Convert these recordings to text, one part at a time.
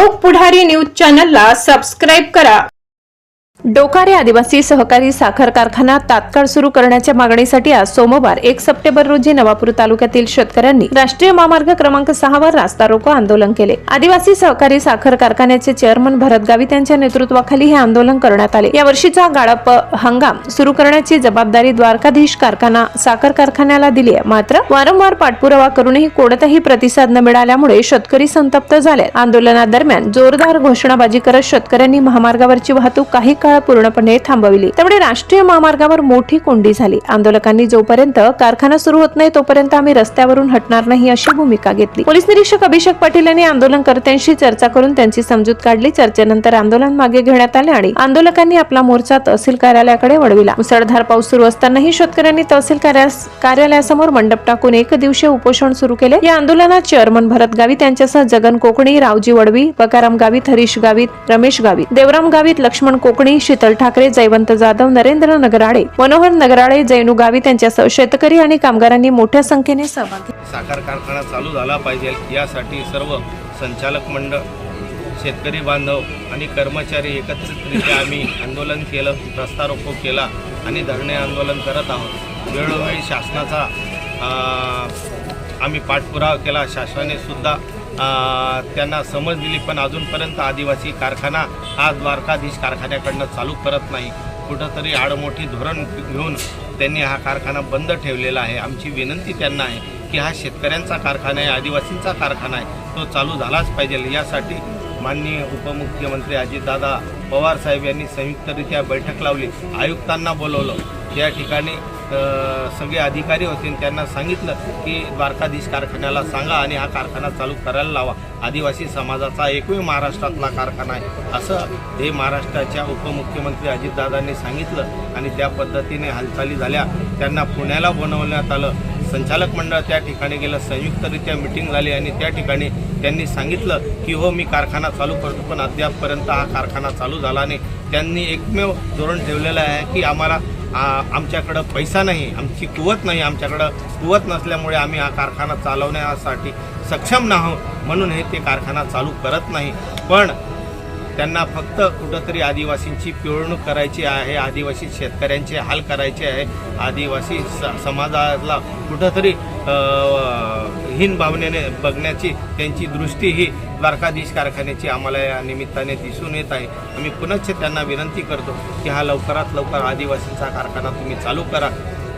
लोक पुढारी न्यूज चॅनलला सबस्क्राईब करा. डोकारे आदिवासी सहकारी साखर कारखाना तात्काळ सुरू करण्याच्या मागणीसाठी आज सोमवार एक सप्टेंबर रोजी नवापूर तालुक्यातील शेतकऱ्यांनी राष्ट्रीय महामार्ग क्रमांक सहा वर रास्ता रोको आंदोलन केले. आदिवासी सहकारी साखर कारखान्याचे चेअरमन भरत गावित यांच्या नेतृत्वाखाली हे आंदोलन करण्यात आले. या वर्षीचा गाळप हंगाम सुरू करण्याची जबाबदारी द्वारकाधीश कारखाना साखर कारखान्याला दिली आहे. मात्र वारंवार पाठपुरावा करूनही कोणताही प्रतिसाद न मिळाल्यामुळे शेतकरी संतप्त झाले आंदोलनादरम्यान जोरदार घोषणाबाजी करत शेतकऱ्यांनी महामार्गावरची वाहतूक काही काळ पूर्णपणे थांबविली. त्यामुळे राष्ट्रीय महामार्गावर मोठी कोंडी झाली. आंदोलकांनी जोपर्यंत कारखाना सुरू होत नाही तोपर्यंत आम्ही रस्त्यावरून हटणार नाही अशी भूमिका घेतली. पोलीस निरीक्षक अभिषेक पाटील यांनी आंदोलनकर्त्यांशी चर्चा करून त्यांची समजूत काढली. चर्चेनंतर आंदोलन मागे घेण्यात आले आणि आंदोलकांनी आपला मोर्चा तहसील कार्यालयाकडे वळविला. मुसळधार पाऊस सुरू असतानाही शेतकऱ्यांनी तहसील कार्यास- कार्यालयासमोर मंडप टाकून एक दिवशीय उपोषण सुरू केले. या आंदोलनात चेअरमन भरत गावित त्यांच्यासह जगन कोकणी रावजी वडवी बकाराम गावित हरीश गावित रमेश गावित देवराम गावित लक्ष्मण कोकणी शीतल ठाकरे जयवंत जाधव नरेंद्र नगराळे मनोहर नगराळे जैनू गावित यांच्यासह शेतकरी आणि कामगारांनी मोठ्या संख्येने सहभाग साखर कारखाना चालू झाला पाहिजे. यासाठी सर्व संचालक मंडळ शेतकरी बांधव आणि कर्मचारी एकत्रितरित्या आम्ही आंदोलन केलं रस्तारोको केला आणि धरणे आंदोलन करत आहोत. वेळोवेळी शासनाचा आम्ही पाठपुरावा केला. शासनाने सुद्धा त्यांना समज दिली पण अजूनपर्यंत आदिवासी कारखाना हा द्वारकाधीश कारखान्याकडनं चालू करत नाही. कुठंतरी आडमोठी धोरण घेऊन त्यांनी हा कारखाना बंद ठेवलेला आहे. आमची विनंती त्यांना आहे की हा शेतकऱ्यांचा कारखाना आहे आदिवासींचा कारखाना आहे तो चालू झालाच पाहिजे. यासाठी माननीय उपमुख्यमंत्री अजितदादा पवार साहेब यांनी संयुक्तरित्या बैठक लावली. आयुक्तांना बोलवलं. या ठिकाणी सगळे अधिकारी होते आणि त्यांना सांगितलं की द्वारकाधीश कारखान्याला सांगा आणि हा कारखाना चालू करायला लावा. आदिवासी समाजाचा एकमेव महाराष्ट्रातला कारखाना आहे. असं हे महाराष्ट्राच्या उपमुख्यमंत्री अजितदादांनी सांगितलं आणि त्या पद्धतीने हालचाली झाल्या. त्यांना पुण्याला बनवण्यात आलं. संचालक मंडळ त्या ठिकाणी गेलं संयुक्तरित्या मिटिंग झाली आणि त्या ठिकाणी त्यांनी सांगितलं की हो मी कारखाना चालू करतो पण अद्यापपर्यंत हा कारखाना चालू झाला नाही. त्यांनी एकमेव धोरण ठेवलेलं आहे की आम्हाला आमच्याकडं पैसा नाही आमची कुवत नाही आमच्याकडं कुवत नसल्यामुळे आम्ही हा कारखाना चालवण्यासाठी सक्षम नाहो म्हणून हे ते कारखाना चालू करत नाही. पण त्यांना फक्त कुठंतरी आदिवासींची पिळवणूक करायची आहे आदिवासी शेतकऱ्यांचे हाल करायचे आहे आदिवासी स समाजाला कुठंतरी हीन भावनेने बघण्याची त्यांची दृष्टी ही द्वारकाधीश कारखान्याची आम्हाला या निमित्ताने दिसून येत आहे. आम्ही पुनश्च त्यांना विनंती करतो की हा लवकरात लवकर आदिवासींचा कारखाना तुम्ही चालू करा.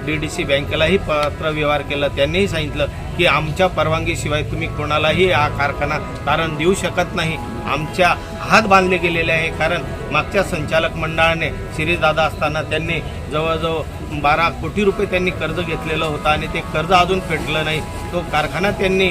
डी डी सी बँकेलाही पत्र व्यवहार केला त्यांनीही सांगितलं की आमच्या परवानगीशिवाय तुम्ही कोणालाही हा कारखाना तारण देऊ शकत नाही. आमच्या हात बांधले गेलेले आहे. कारण मागच्या संचालक मंडळाने शिरीषदादा असताना त्यांनी जवळजवळ बारा कोटी रुपये त्यांनी कर्ज घेतलेलं होतं आणि ते कर्ज अजून फेडलं नाही. तो कारखाना त्यांनी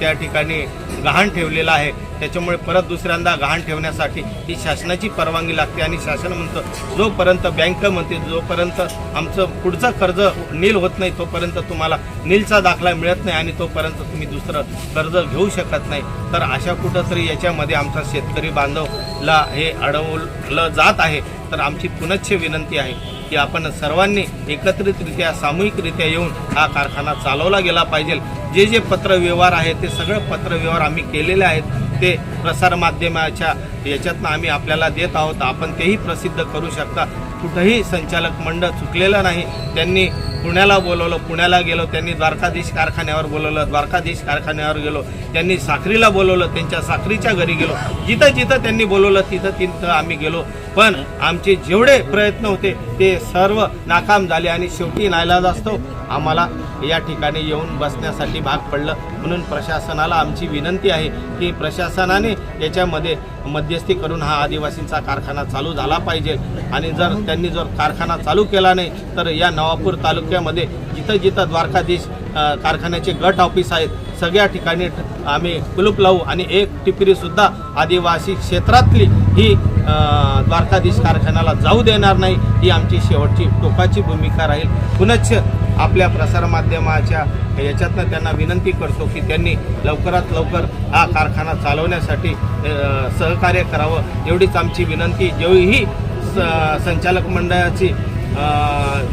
त्या ठिकाणी गहाण ठेवलेला आहे. त्याच्यामुळे परत दुसऱ्यांदा गहाण ठेवण्यासाठी ही शासनाची परवानगी लागते आणि शासन म्हणतं जोपर्यंत बँक म्हणते जोपर्यंत आमचं पुढचं कर्ज नील होत नाही तोपर्यंत तुम्हाला नीलचा दाखला मिळत नाही आणि तोपर्यंत तुम्ही दुसरं कर्ज घेऊ शकत नाही. तर अशा कुठंतरी याच्यामध्ये आमचा शेतकरी बांधवला हे अडवलं जात आहे. तर आमची पुनश्च विनंती आहे की आपण सर्वांनी एकत्रितरित्या सामूहिकरित्या येऊन हा कारखाना चालवला गेला पाहिजे. जे जे पत्रव्यवहार आहे ते सगळं पत्रव्यवहार आम्ही केलेले आहेत. ते प्रसारमाध्यमाच्या याच्यातनं आम्ही आपल्याला देत आहोत. आपण तेही प्रसिद्ध करू शकता. कुठंही संचालक मंडळ चुकलेलं नाही. त्यांनी पुण्याला बोलवलं पुण्याला गेलो त्यांनी द्वारकाधीश कारखान्यावर बोलवलं द्वारकाधीश कारखान्यावर गेलो त्यांनी साखरीला बोलवलं त्यांच्या साखरीच्या घरी गेलो. जिथं जिथं त्यांनी बोलवलं तिथं तिथं आम्ही गेलो. पण आमचे जेवढे प्रयत्न होते ते सर्व नाकाम झाले आणि शेवटी नाईलाज असतो. आम्हाला या ठिकाणी येऊन बसण्यासाठी भाग पडलं. म्हणून प्रशासनाला आमची विनंती आहे की प्रशासनाने याच्यामध्ये मध्यस्थी करून हा आदिवासींचा कारखाना चालू झाला पाहिजे. आणि जर त्यांनी जर कारखाना चालू केला नाही तर या नवापूर तालुक्यामध्ये जिथं जिथं द्वारकाधीश कारखान्याचे गट ऑफिस आहेत सगळ्या ठिकाणी आम्ही कुलूप लावू आणि एक टिपरीसुद्धा आदिवासी क्षेत्रातली ही द्वारकाधीश कारखान्याला जाऊ देणार नाही ही आमची शेवटची टोकाची भूमिका राहील. पुनश्च आपल्या प्रसारमाध्यमाच्या याच्यातनं त्यांना विनंती करतो की त्यांनी लवकरात लवकर हा कारखाना चालवण्यासाठी सहकार्य करावं. एवढीच आमची विनंती. जेवढीही स संचालक मंडळाची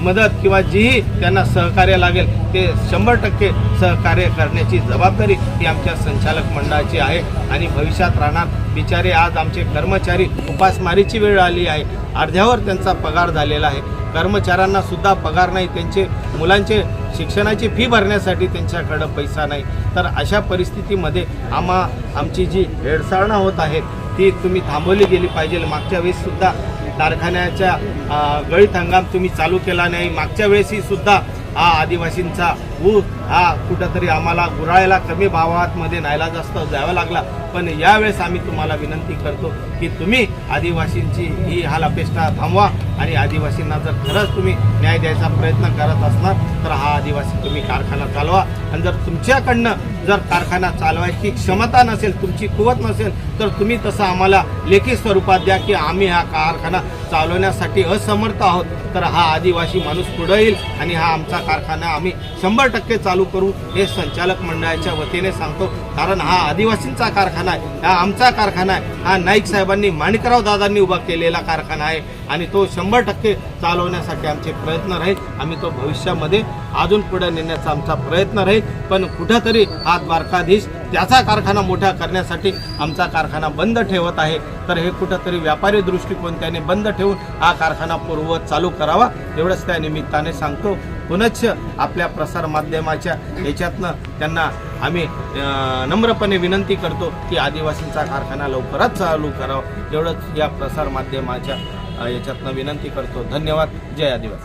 मदत किंवा जीही त्यांना सहकार्य लागेल ते शंभर टक्के सहकार्य करण्याची जबाबदारी ही आमच्या संचालक मंडळाची आहे. आणि भविष्यात राहणार बिचारे आज आमचे कर्मचारी उपासमारीची वेळ आली आहे. अर्ध्यावर त्यांचा पगार झालेला आहे. कर्मचाऱ्यांना सुद्धा पगार नाही त्यांचे मुलांचे शिक्षणाची फी भरण्यासाठी त्यांच्याकडं पैसा नाही. तर अशा परिस्थितीमध्ये आम्हा आमची जी हेळसाळणं होत आहे ती तुम्ही थांबवली गेली पाहिजे. मागच्या वेळेससुद्धा कारखान्याच्या गळीत हंगाम तुम्ही चालू केला नाही. मागच्या वेळेसही सुद्धा हा आदिवासींचा ऊस हा कुठंतरी आम्हाला गुराळ्याला कमी भावामध्ये न्यायला जास्त द्यावा लागला. पण यावेळेस आम्ही तुम्हाला विनंती करतो की तुम्ही आदिवासींची ही हाल अपेक्षा थांबवा आणि आदिवासींना जर खरंच तुम्ही न्याय द्यायचा प्रयत्न करत असणार तर हा आदिवासी तुम्ही कारखाना चालवा. आणि जर तुमच्याकडनं जर कारखाना चालवायची क्षमता नसेल तुमची कुवत नसेल तर तुम्ही तसं आम्हाला लेखी स्वरूपात द्या की आम्ही हा कारखाना चालवण्यासाठी असमर्थ आहोत. तर हा आदिवासी माणूस पुढे येईल आणि हा आमचा कारखाना आम्ही शंभर टक्के चालू करू हे संचालक मंडळाच्या वतीने सांगतो. कारण हा आदिवासींचा कारखाना आहे हा आमचा कारखाना आहे. हा नाईक साहेबांनी माणिकराव दादांनी उभा केलेला कारखाना आहे. आणि तो शंभर टक्के चालवण्यासाठी आमचे प्रयत्न राहील. आम्ही तो भविष्यामध्ये अजून पुढे नेण्याचा आमचा प्रयत्न राहील. पण कुठंतरी हा द्वारकाधीश त्याचा कारखाना मोठा करण्यासाठी आमचा कारखाना बंद ठेवत आहे. तर हे कुठंतरी व्यापारी दृष्टिकोन त्याने बंद ठेवून हा कारखाना पूर्ववत चालू करावा. एवढंच त्या निमित्ताने सांगतो. पुनश्च आपल्या प्रसारमाध्यमाच्या याच्यातनं त्यांना आम्ही नम्रपणे विनंती करतो की आदिवासींचा कारखाना लवकरच चालू करावा. एवढंच या प्रसारमाध्यमाच्या याच्यातनं विनंती करतो. धन्यवाद. जय आदिवासी.